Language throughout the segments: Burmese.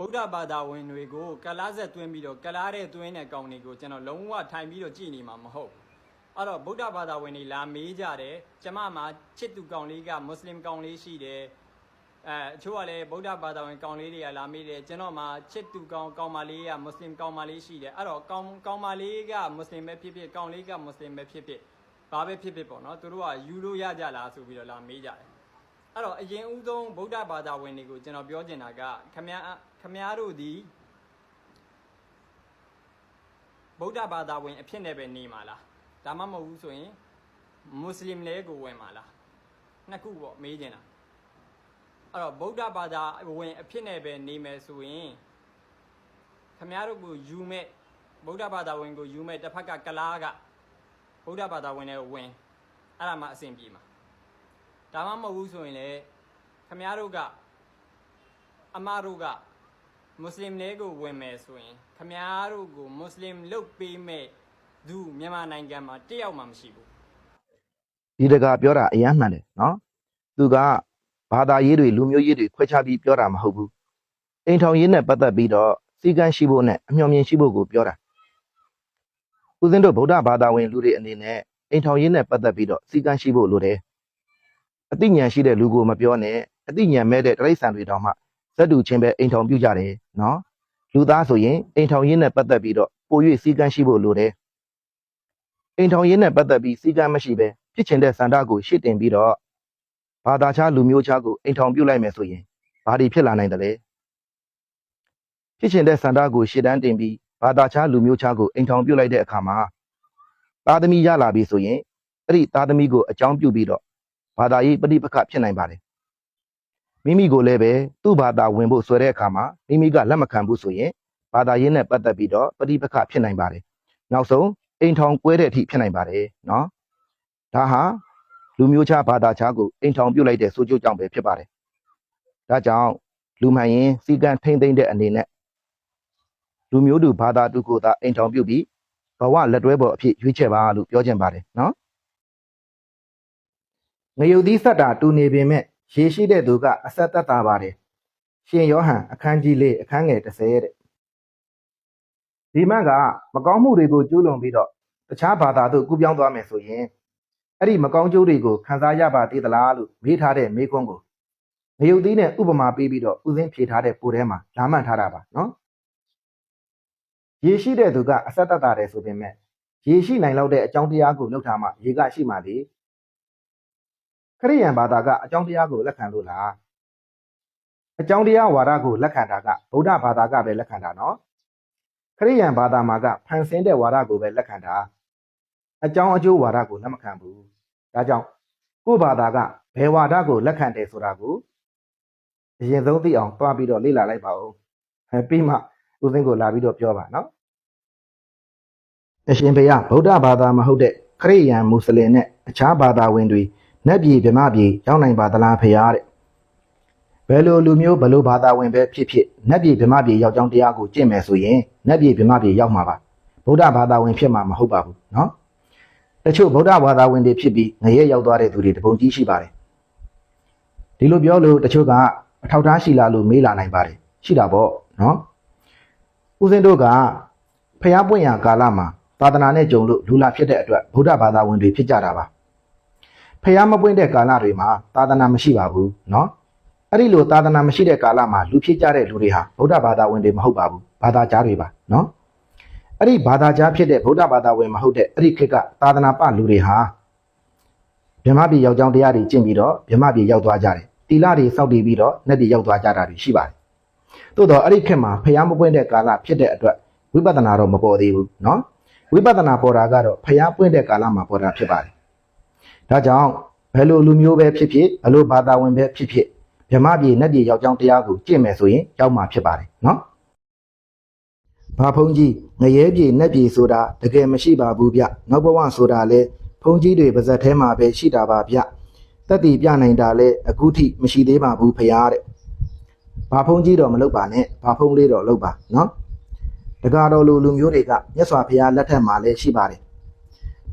ဗုဒ္ဓဘာသာဝင်တွေကိုကလားဆက်သွင်းပြီးတော့ကလားတဲ့သွင်းတဲ့ကောင်တွေကိုကျွန်တော်လုံးဝထိုင်ပြီးတော့ကြည်နေမှာမဟုတ်ဘူးအဲ့တော့ဗုဒ္ဓဘာသာဝင်တွေလာမေးကြတယ်ကျမမှာချစ်သူကောင်လေးကမွတ်စလင်ကောင်လေးရှိတယ်အဲအချို့ကလည်းဗုဒ္ဓဘာသာဝင်ကောင်လေးတွေကလာမေးတယ်ကျွန်တော်မှာချစ်သူကောင်ကောင်မလေးကမွတ်စလင်ကောင်မလေးရှိတယ်အဲ့တော့ကောင်ကောင်မလေးကမွတ်စလင်ပဲဖြစ်ဖြစ်ကောင်လေးကမွတ်စလင်ပဲဖြစ်ဖြစ်ဘာပဲဖြစ်ဖြစ်ပေါ့နော်သူတို့ကယူလို့ရကြလားဆိုပြီးတော့လာမေးကြတယ်အဲ့တော့အရင်ဦးဆုံးဗုဒ္ဓဘာသာဝင်တွေကိုကျွန်တော်ပြောချင်တာကခမ ्या ခ မ ्या တို့ဒီဗုဒ္ဓဘာသာဝင် အဖြစ်နဲ့ပဲနေမှာလားဒါမှမဟုတ်ဘူးဆိုရင်မွတ်စလင်လဲကိုဝင်မှာလားနှစ်ခုပေါ့မေးချင်တာအဲ့တော့ဗုဒ္ဓဘာသာဝင် အဖြစ်နဲ့ပဲနေမယ်ဆိုရင်ခမ ्या တို့ကိုယူမဲ့ဗုဒ္ဓဘာသာဝင်ကိုယူမဲ့တစ်ဖက်ကကလားကဗုဒ္ဓဘာသာဝင်တွေကိုဝင်အဲ့ဒါမှအဆင်ပြေမှာဒါမှမဟုတ်ဘူးဆိုရင်လေခမည်းတော်ကအမတို့က မွတ်စလင်တွေကိုဝင်မယ်ဆိုရင်ခမည်းတော်ကိုမွတ်စလင်လုတ်ပေးမဲ့သူမြန်မာနိုင်ငံမှာတယောက်မှမရှိဘူးဒီတကာပြောတာအယမ်းမှန်တယ်နော်သူကဘာသာရေးတွေလူမျိုးရေးတွေခွဲခြားပြီးပြောတာမဟုတ်ဘူးအိမ်ထောင်ရေးနဲ့ပတ်သက်ပြီးတော့စီကံရှိဖို့နဲ့အမျှော်မြင်ရှိဖို့ကိုပြောတာဦးဇင်းတို့ဗုဒ္ဓဘာသာဝင်လူတွေအနေနဲ့အိမ်ထောင်ရေးနဲ့ပတ်သက်ပြီးတော့စီကံရှိဖို့လိုတယ်အသိဉာဏ်ရှိတဲ့လူကိုမပြောနဲ့အသိဉာဏ်မဲ့တဲ့တိရစ္ဆာန်တွေတောင်မှ ဇက်တူချင်းပဲအိမ်ထောင်ပြုကြတယ်နော်လူသားဆိုရင်အိမ်ထောင်ရေးနဲ့ပတ်သက်ပြီးတော့ပို၍စီကံရှိဖို့လိုတယ်အိမ်ထောင်ရေးနဲ့ပတ်သက်ပြီးစီကံမရှိပဲဖြစ်ချင်တဲ့စန္ဒကိုရှေ့တင်ပြီးတော့ဘာသာခြားလူမျိုးခြားကိုအိမ်ထောင်ပြုတ်လိုက်မယ်ဆိုရင်ဘာတွေဖြစ်လာနိုင်တယ်လဲဖြစ်ချင်တဲ့စန္ဒကိုရှေ့တန်းတင်ပြီးဘာသာခြားလူမျိုးခြားကိုအိမ်ထောင်ပြုတ်လိုက်တဲ့အခါမှာသားသမီးရလာပြီဆိုရင်အဲ့ဒီသားသမီးကိုအကြောင်းပြုပြီးတော့ဘာသာရေးပဋိပက္ခဖြစ်နိုင်ပါတယ် မိမိကိုလည်းပဲသူ့ဘာသာဝင်ဖို့ဆွဲတဲ့အခါမှာမိမိကလက်မခံဘူးဆိုရင်ဘာသာရေးနဲ့ပတ်သက်ပြီးတော့ပဋိပက္ခဖြစ်နိုင်ပါတယ်နောက်ဆုံးအိမ်ထောင်ကွဲတဲ့အထိဖြစ်နိုင်ပါတယ်နော်ဒါဟာလူမျိုးခြားဘာသာခြားကိုအိမ်ထောင်ပြုတ်လိုက်တဲ့ဆိုးကျိုးကြောင့်ပဲဖြစ်ပါတယ်။ဒါကြောင့်လူမှန်ရင်စီကံထိမ့်သိမ့်တဲ့အနေနဲ့လူမျိုးတူဘာသာတူကိုသာအိမ်ထောင်ပြုတ်ပြီးဘဝလက်တွဲပေါ်အဖြစ်ရွေးချယ်ပါလို့ပြောချင်ပါတယ်နော်။ငရုတ်သီးဆက်တာတူနေပေမဲ့ ရေရှိတဲ့သူကအဆက်သက်သာပါတယ်။ရှင်ယောဟန်အခန်းကြီးလေးအခန်းငယ်30တဲ့ဒီမတ်ကမကောင်းမှုတွေကိုကျူးလွန်ပြီးတော့တခြားဘာသာတို့ကူးပြောင်းသွားမယ်ဆိုရင်အဲ့ဒီမကောင်းကျိုးတွေကိုခံစားရပါသေးသလားလို့မေးထားတဲ့မေးခွန်းကိုငရုတ်သီးနဲ့ဥပမာပေးပြီးတော့ဥစဉ်ဖြေထားတဲ့ပိုထဲမှာလာမှတ်ထားတာပါနော်ရေရှိတဲ့သူကအဆက်သက်သာတယ်ဆိုပေမဲ့ရေရှိနိုင်လောက်တဲ့အကြောင်းတရားကိုလောက်ထားမှရေကရှိမှလေ ခရိယန်ဘာသာကအကြောင်းတရားကိုလက်ခံလို့လားအကြောင်းတရားဝါဒကိုလက်ခံတာကဗုဒ္ဓဘာသာကပဲလက်ခံတာနော်ခရိယန်ဘာသာမှာကဖန်ဆင်းတဲ့ဝါဒကိုပဲလက်ခံတာအကြောင်းအကျိုးဝါဒကိုလက်မခံဘူး။ဒါကြောင့်ကိုယ့်ဘာသာကဘယ်ဝါဒကိုလက်ခံတယ်ဆိုတာကိုအရင်ဆုံးသိအောင်တွားပြီးတော့လေ့လာလိုက်ပါဦး။အဲပြီးမှဦးသိန်းကိုလာပြီးတော့ပြောပါနော်။အရှင်ဘုရားဗုဒ္ဓဘာသာမဟုတ်တဲ့ခရိယန်မွတ်စလင်နဲ့အခြားဘာသာဝင်တွေ နတ်ပြည်ဗြဟ္မပြည်ရောက်နိုင်ပါသလားဖရာတဲ့။ဘယ်လိုလူမျိုးဘယ်လိုဘာသာဝင်ပဲဖြစ်ဖြစ်နတ်ပြည်ဗြဟ္မပြည်ရောက်ကြောင်းတရားကိုကျင့်မယ်ဆိုရင်နတ်ပြည်ဗြဟ္မပြည်ရောက်မှာပါ။ဗုဒ္ဓဘာသာဝင်ဖြစ်မှာမဟုတ်ပါဘူးနော်။တချို့ဗုဒ္ဓဘာသာဝင်တွေဖြစ်ပြီးငရဲရောက်သွားတဲ့သူတွေတပုံကြီးရှိပါတယ်ဒီလိုပြောလို့တချို့ကအထောက်ထားရှိလားလို့မေးလာနိုင်ပါတယ်ရှိတာပေါ့နော်ဦးစင်းတို့ကဖျားပွင့်ရာကာလမှာသာသနာနဲ့ကြုံလို့လူလာဖြစ်တဲ့အတွက်ဗုဒ္ဓဘာသာဝင်တွေဖြစ်ကြတာပါ ဖျားမပွင့်တဲ့ကာလတွေမှာသာသနာမရှိပါဘူးနော်အဲ့ဒီလိုသာသနာမရှိတဲ့ကာလမှာလူဖြစ်ကြတဲ့လူတွေဟာဗုဒ္ဓဘာသာဝင်တွေမဟုတ်ပါဘူးဘာသာကြားတွေပါနော် အဲ့ဒီဘာသာကြားဖြစ်တဲ့ဗုဒ္ဓဘာသာဝင်မဟုတ်တဲ့အဲ့ဒီခေတ်ကသာသနာပလူတွေဟာဗြဟ္မပြည်ရောက်ကြောင်းတရားတွေကျင့်ပြီးတော့ဗြဟ္မပြည်ရောက်သွားကြတယ်တီလာတွေစောက်တည်ပြီးတော့နတ်ပြည်ရောက်သွားကြတာတွေရှိပါတယ်သို့တော့အဲ့ဒီခေတ်မှာဖျားမပွင့်တဲ့ကာလဖြစ်တဲ့အတွက်ဝိပဿနာတော့မပေါ်သေးဘူးเนาะဝိပဿနာပေါ်တာကတော့ဖျားပွင့်တဲ့ကာလမှာပေါ်တာဖြစ်ပါတယ် ဒါကြောင့်ဘယ်လိုလူမျိုးပဲဖြစ်ဖြစ်ဘယ်လိုဘာသာဝင်ပဲဖြစ်ဖြစ်မြမပြည်နဲ့ပြည်ယောက်ျောင်းတရားကိုကြင့်မယ်ဆိုရင်ရောက်မှာဖြစ်ပါတယ်နော်ဘာဖုန်းကြီးငရဲပြည်နဲ့ပြည်ဆိုတာတကယ်မရှိပါဘူးဗျနောက်ဘဝဆိုတာလဲဖုန်းကြီးတွေပါဇက်ထဲမှာပဲရှိတာပါဗျတက်တီပြနိုင်တာလဲအခုထိမရှိသေးပါဘူးဖရားတဲ့ဘာဖုန်းကြီးတော့မလုပ်ပါနဲ့ဘာဖုန်းလေးတော့လုပ်ပါနော်တကားတော်လူလူမျိုးတွေကမြတ်စွာဘုရားလက်ထက်မှာလည်းရှိပါတယ်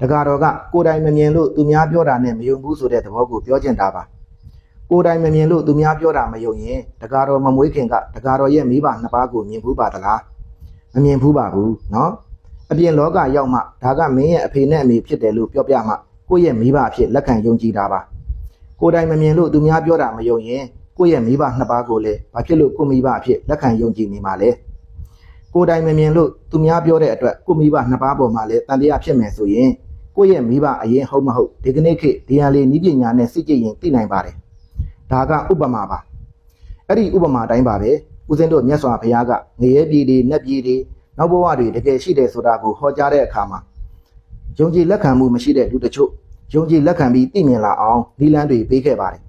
ဒကာတော်ကကိုယ်တိုင်မမြင်လို့သူများပြောတာနဲ့မယုံဘူးဆိုတဲ့သဘောကိုပြောချင်တာပါကိုယ်တိုင်မမြင်လို့သူများပြောတာမယုံရင်ဒကာတော်မမွေးခင်ကဒကာတော်ရဲ့မိဘနှစ်ပါးကိုမြင်ဘူးပါသလားမမြင်ဘူးပါဘူးနော်အပြင်လောကရောက်မှဒါကမင်းရဲ့အဖေနဲ့အမေဖြစ်တယ်လို့ပြောပြမှကိုယ့်ရဲ့မိဘအဖြစ်လက်ခံယုံကြည်တာပါကိုယ်တိုင်မမြင်လို့သူများပြောတာမယုံရင်ကိုယ့်ရဲ့မိဘနှစ်ပါးကိုလည်းဘာဖြစ်လို့ကိုမိဘအဖြစ်လက်ခံယုံကြည်နေမှာလဲ။ ကိုယ်တိုင်မမြင်လို့သူများပြောတဲ့အတွက်ကိုယ့်မိဘနှစ်ပါးပေါ်မှာလည်းတန်တရားဖြစ်မယ်ဆိုရင်ကိုယ့်ရဲ့မိဘအရင်ဟုတ်မဟုတ်ဒီကနေ့ခေတ်ဒီဟာလေးဤပညာနဲ့စစ်ကြည့်ရင်သိနိုင်ပါတယ်ဒါကဥပမာပါအဲ့ဒီဥပမာတိုင်းပါပဲဦးဇင်းတို့မြတ်စွာဘုရားကငရဲပြည်တွေနတ်ပြည်တွေနောက်ဘဝတွေတကယ်ရှိတယ်ဆိုတာကိုဟောကြားတဲ့အခါမှာယုံကြည်လက်ခံမှုမရှိတဲ့လူတချို့ယုံကြည်လက်ခံပြီးသိမြင်လာအောင်နီလန်းတွေပေးခဲ့ပါတယ်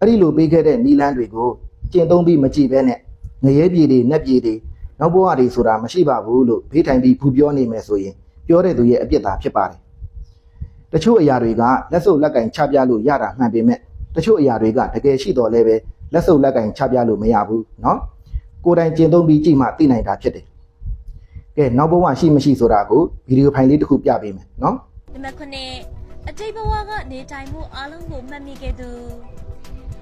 အဲ့ဒီလိုပေးခဲ့တဲ့နီလန်းတွေကိုကျင့်သုံးပြီးမကြည့်ဘဲနဲ့ငရဲပြည်တွေနတ်ပြည်တွေ နောက်ဘဝတွေဆိုတာမရှိပါဘူးလို့ဘေးထိုင်ပြီးဖူပြောနေမယ်ဆိုရင်ပြောတဲ့သူရဲ့အပြစ်သာဖြစ်ပါတယ်တချို့အရာတွေကလက်စုပ်လက်ကင်ချပြလို့ရတာမှန်ပေမဲ့ တချို့အရာတွေကတကယ်ရှိတော်လဲပဲလက်စုပ်လက်ကင်ချပြလို့မရဘူးเนาะကိုယ်တိုင်ကျင့်သုံးပြီးကြည့်မှသိနိုင်တာဖြစ်တယ်ကဲနောက်ဘဝရှိမရှိဆိုတာကိုဗီဒီယိုဖိုင်လေးတစ်ခုပြပေးမယ်เนาะ နံပါတ်9အတိတ်ဘဝကနေထိုင်မှုအားလုံးကိုမှတ်မိခဲ့သူ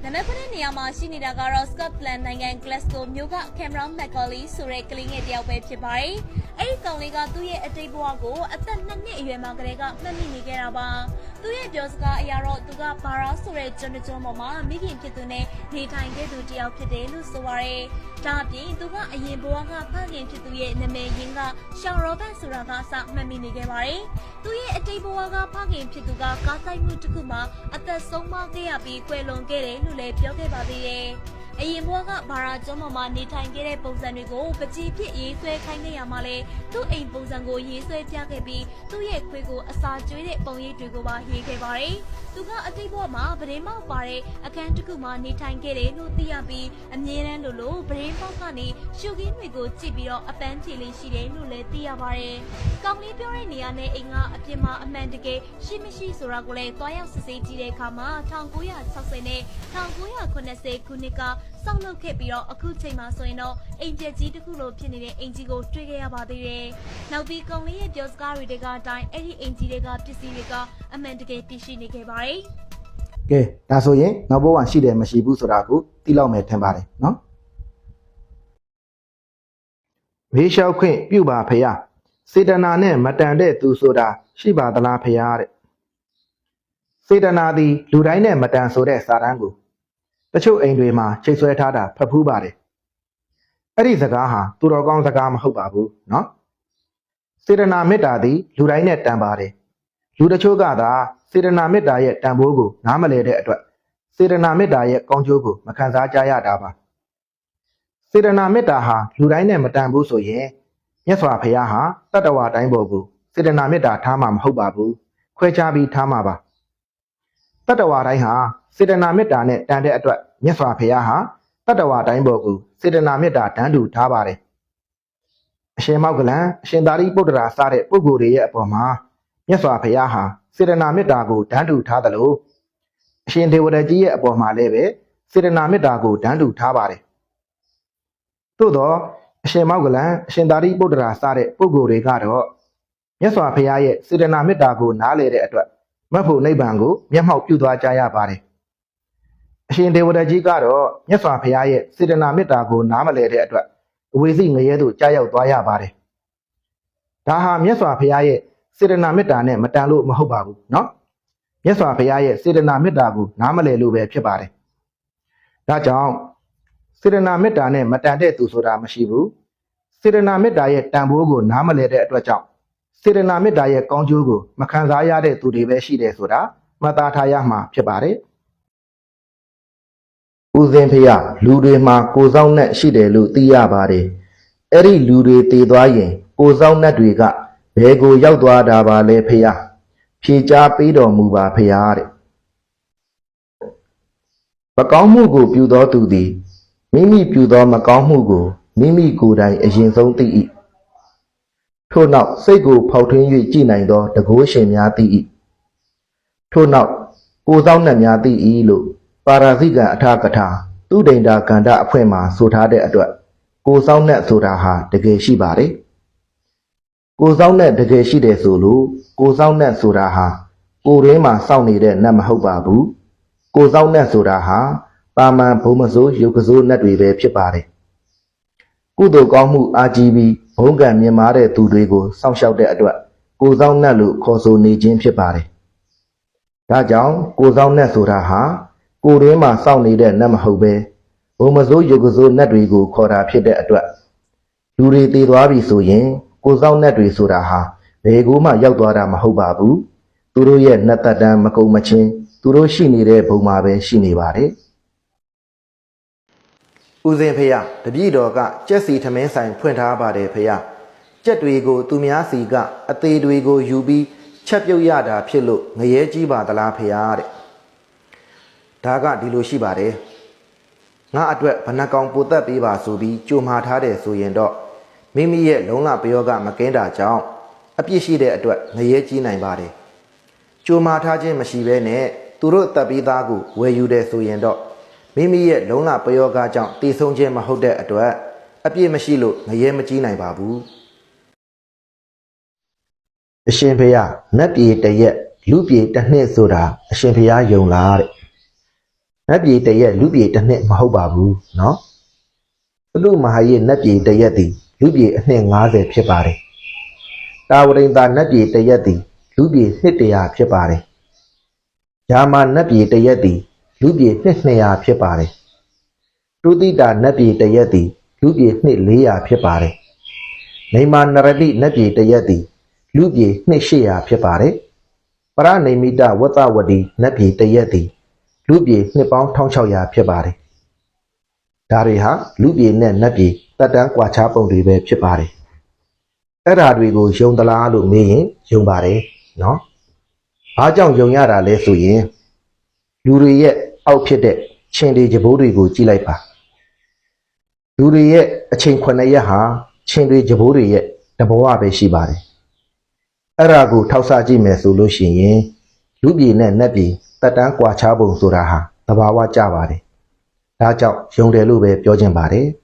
နံပါတ်9နေရာမှာရှိနေတာကတော့ Scotland နိုင်ငံ Glasgow မြို့က Cameron McCauley ဆိုတဲ့ကလေးငယ်တစ်ယောက်ပဲဖြစ်ပါတယ်။အဲ့ဒီကောင်လေးကသူ့ရဲ့အတိတ်ဘဝကိုအသက်2နှစ်အရွယ်မှာကလေးကမှတ်မိနေခဲ့တာပါ။ သူ့ရဲ့ပြောစကားအရာတော့သူကဘာရာဆိုတဲ့ကျွန်းတစ်ကျွန်းပေါ်မှာမိခင်ဖြစ်သူနဲ့နေထိုင်ခဲ့သူတစ်ယောက်ဖြစ်တယ်လို့ဆိုပါရယ်။ဒါအပြင်သူကအရင်ဘဝကဖခင်ဖြစ်သူရဲ့နာမည်ရင်းကရှောင်းရောဘတ်ဆိုတာကအစမှတ်မိနေခဲ့ပါတယ်။သူ့ရဲ့အတိတ်ဘဝကဖခင်ဖြစ်သူကကားဆိုင်မှုတစ်ခုမှာအသက်ဆုံးမခဲ့ရပြီးကွယ်လွန်ခဲ့တယ်လို့လည်းပြောခဲ့ပါသေးတယ်။ အရင်ဘဝကဘာရာကျွန်းပေါ်မှာနေထိုင်ခဲ့တဲ့ပုံစံတွေကိုပကြီးဖြစ်ရေးဆွဲခိုင်းခဲ့ရမှာလေသူ့အိမ်ပုံစံကိုရေးဆွဲပြခဲ့ပြီးသူ့ရဲ့ခွေးကိုအစာကျွေးတဲ့ပုံရိပ်တွေကိုပါရေးခဲ့ပါတယ်။သူကအတိတ်ဘဝမှာဗရင်မောက်ပါတဲ့အခန်းတစ်ခုမှာနေထိုင်ခဲ့တယ်လို့သိရပြီးအမြဲတမ်းလိုလိုဗရင်မောက်ကနေရှုခင်းတွေကိုကြည့်ပြီးတော့အပန်းဖြေလေးရှိတယ်လို့လည်းသိရပါတယ်။ကောင်းလေးပြောတဲ့နေရာနဲ့အိမ်ကအပြင်မှာအမှန်တကယ်ရှိမရှိဆိုတာကိုလည်းတွားရောက်စစ်ဆေးကြည့်တဲ့အခါမှာ1960နဲ့1980ခုနှစ်ကစောင့်လုပ်ခဲ့ပြီးတော့အခုချိန်မှာဆိုရင်တော့အိမ်ပြက်ကြီးတစ်ခုလိုဖြစ်နေတဲ့အင်ဂျီကိုတွေ့ခဲ့ရပါသေးတယ်။နောက်ပြီးကောင်လေးရဲ့ပြောစကားတွေကအတိုင်းအဲ့ဒီအင်ဂျီတွေကပစ္စည်းတွေကအမှန်တကယ်တရှိနေခဲ့ပါတယ်။ကဲဒါဆိုရင်နောက်ဘဝရှိတယ်မရှိဘူးဆိုတာကိုသိလောက်မယ်ထင်ပါတယ်နော်။မေးလျှောက်ခွင့်ပြုပါဖေရစေတနာနဲ့မတန်တဲ့သူဆိုတာရှိပါသလားဖေရတဲ့စေတနာသည်လူတိုင်းနဲ့မတန်ဆိုတဲ့စာတန်းကို တချို့အိမ်တွေမှာချိတ်ဆွဲထားတာဖတ်ဖူးပါတယ်အဲ့ဒီစကားဟာသူတော်ကောင်းစကားမဟုတ်ပါဘူးเนาะစေတနာမေတ္တာသည်လူတိုင်းနဲ့တန်ပါတယ်လူတချို့ကသာစေတနာမေတ္တာရဲ့တန်ဖိုးကိုနားမလည်တဲ့အတွက်စေတနာမေတ္တာရဲ့ကောင်းကျိုးကိုမခံစားကြရတာပါစေတနာမေတ္တာဟာလူတိုင်းနဲ့မတန်ဘူးဆိုရင်မြတ်စွာဘုရားဟာတတ္တဝါတိုင်းပေါ်ကိုစေတနာမေတ္တာထားမှာမဟုတ်ပါဘူးခွဲခြားပြီးထားမှာပါ တတ္တဝါတိုင်းဟာစေတနာမေတ္တာနဲ့တန်တဲ့အတွက်မြတ်စွာဘုရားဟာတတ္တဝါတိုင်းပေါ်ကိုစေတနာမေတ္တာတန်တူထားပါတယ်အရှင်မောက္ကလံအရှင်သာရိပုတ္တရာစတဲ့ပုဂ္ဂိုလ်တွေရဲ့အပေါ်မှာမြတ်စွာဘုရားဟာစေတနာမေတ္တာကိုတန်တူထားသလိုအရှင်ဒေဝရကြီးရဲ့အပေါ်မှာလည်းပဲစေတနာမေတ္တာကိုတန်တူထားပါတယ်သို့တော့အရှင်မောက္ကလံအရှင်သာရိပုတ္တရာစတဲ့ပုဂ္ဂိုလ်တွေကတော့မြတ်စွာဘုရားရဲ့စေတနာမေတ္တာကိုနားလည်တဲ့အတွက် မတ်ဖို့နိဗ္ဗာန်ကိုမျက်မှောက်ပြုသွားကြရပါတယ်အရှင်ဒေဝရကြီးကတော့မြတ်စွာဘုရားရဲ့စေတနာမေတ္တာကိုနားမလည်တဲ့အတွက်အဝေစီငရဲသို့ကြားရောက်သွားရပါတယ်ဒါဟာမြတ်စွာဘုရားရဲ့စေတနာမေတ္တာနဲ့မတန်လို့မဟုတ်ပါဘူးเนาะမြတ်စွာဘုရားရဲ့စေတနာမေတ္တာကိုနားမလည်လို့ပဲဖြစ်ပါတယ်ဒါကြောင့်စေတနာမေတ္တာနဲ့မတန်တဲ့သူဆိုတာမရှိဘူးစေတနာမေတ္တာရဲ့တန်ဖိုးကိုနားမလည်တဲ့အတွက်ကြောင့် စေတနာမေတ္တာရဲ့ကောင်းကျိုးကိုမခံစားရတဲ့သူတွေပဲရှိတယ်ဆိုတာမှတ်သားထားရမှာဖြစ်ပါတယ်ဦးစင်ဖေရလူတွေမှာကိုစောင်းနဲ့ရှိတယ်လို့သိရပါတယ်အဲ့ဒီလူတွေတည်သွားရင် ကိုစောင်းနဲ့တွေကဘယ်ကိုရောက်သွားတာပါလဲဖေရဖြေချပေးတော်မူပါဖေရတဲ့မကောင်းမှုကိုပြုသောသူသည်မိမိပြုသောမကောင်းမှုကိုမိမိကိုယ်တိုင်အရင်ဆုံးသိ၏ ထို့နောက်စိတ်ကိုဖောက်ထွင်း၍ကြည်နိုင်သောတကိုးရှင်များသိ၏ထို့နောက်ကိုစောင်းနှက်များသိ၏လို့ပါရာဇိကံအထာကထာသူဒိန္တာကန္တအဖွဲ့မှဆိုထားတဲ့အတွက်ကိုစောင်းနှက်ဆိုတာဟာတကယ်ရှိပါတယ်ကိုစောင်းနှက်တကယ်ရှိတယ်ဆိုလို့ကိုစောင်းနှက်ဆိုတာဟာကိုရင်းမှာစောင့်နေတဲ့နတ်မဟုတ်ပါဘူးကိုစောင်းနဲ့ဆိုတာဟာတာမန်ဘုံမစိုးရုပ်ကစိုးနဲ့တွေပဲဖြစ်ပါတယ် ကုသိုလ်ကောင်းမှုအာကြီးပြီးဘုံကံမြင်မာတဲ့သူတွေကိုစောင့်ရှောက်တဲ့အတွက်ကိုစောင်းနဲ့လို့ခေါ်ဆိုနေခြင်းဖြစ်ပါတယ်ဒါကြောင့်ကိုစောင်းနဲ့ဆိုတာဟာကိုယ်ရင်းမှာစောင့်နေတဲ့နတ်မဟုတ်ပဲဘုံမစိုးရုပ်ကစိုးနဲ့တွေကိုခေါ်တာဖြစ်တဲ့အတွက်လူတွေတည်သွားပြီဆိုရင်ကိုစောင်းနဲ့တွေဆိုတာဟာဘယ်ကိုမှရောက်သွားတာမဟုတ်ပါဘူးသူတို့ရဲ့နှက်သက်တမ်းမကုံမချင်းသူတို့ရှိနေတဲ့ဘုံမှာပဲရှိနေပါတယ် ဦးစင်ဖေယတပည့်တော်ကကြက်စီထမင်းဆိုင်ဖွင့်ထားပါတယ်ဖေယကြက်တွေကိုသူများစီကအသေးတွေကိုယူပြီးချက်ပြုတ်ရတာဖြစ်လို့ငရဲကြီးပါသလားဖေယတဲ့ဒါကဒီလိုရှိပါတယ်ငါအတွက်ဘဏ္ဍကောင်ပိုသက်ပေးပါဆိုပြီးကြိုမှာထားတယ်ဆိုရင်တော့မိမိရဲ့လုံလပယောကမကင်းတာကြောင့်အပြစ်ရှိတဲ့အတွက်ငရဲကြီးနိုင်ပါတယ်ကြိုမှာထားခြင်းမရှိဘဲနဲ့သူတို့တပ်ပြီးသားကိုဝယ်ယူတယ်ဆိုရင်တော့ မိမိရဲ့လုံလပယောကကြောင့်တည်ဆုံးခြင်းမဟုတ်တဲ့အတွက်အပြစ်မရှိလို့ငရဲမကြီးနိုင်ပါဘူးအရှင်ဖေယနတ်ပြည်တရက်လူပြည်တစ်နှစ်ဆိုတာအရှင်ဖေယယုံလားတဲ့ နတ်ပြည်တရက်လူပြည်တစ်နှစ်မဟုတ်ပါဘူးเนาะဘလူမဟာရဲ့နတ်ပြည်တရက်သည်လူပြည်အနှစ်90ဖြစ်ပါတယ်တာဝရိန်သာနတ်ပြည်တရက်သည်လူပြည်နှစ်100ဖြစ်ပါတယ်ယာမနတ်ပြည်တရက်သည် လူပြည်နှစ်200ဖြစ်ပါတယ်တုတိတာနတ်ပြည်တရက်သည်လူပြည်နှစ်400ဖြစ်ပါတယ်နေမာနရတိနတ်ပြည်တရက်သည်လူပြည်နှစ်800ဖြစ်ပါတယ်ပရဏိမိတဝတ္တဝတီနတ်ပြည်တရက်သည်လူပြေနှစ်ပေါင်း1600ဖြစ်ပါတယ်။ဒါတွေဟာလူပြေနဲ့နတ်ပြေတက်တန်းကွာခြားပုံတွေပဲဖြစ်ပါတယ်။အဲ့ဓာတွေကိုယုံသလားလို့မေးရင်ယုံပါတယ်နော်။ဘာကြောင့်ယုံရတာလဲဆိုရင်လူတွေရဲ့ အောက်ဖြစ်တဲ့ချင်းတွေကြဘိုးတွေကိုကြည့်လိုက်ပါ။လူတွေရဲ့အချိန်9ရက်ဟာချင်းတွေကြဘိုးတွေရဲ့တဘဝပဲရှိပါတယ်။အဲ့ဓာကိုထောက်ဆကြည့်မယ်ဆိုလို့ရှိရင်လူပြည်နဲ့နတ်ပြည်တက်တန်းကွာခြားပုံဆိုတာဟာသဘာဝကျပါတယ်။ဒါကြောင့်ယုံတယ်လို့ပဲပြောခြင်းပါတယ်။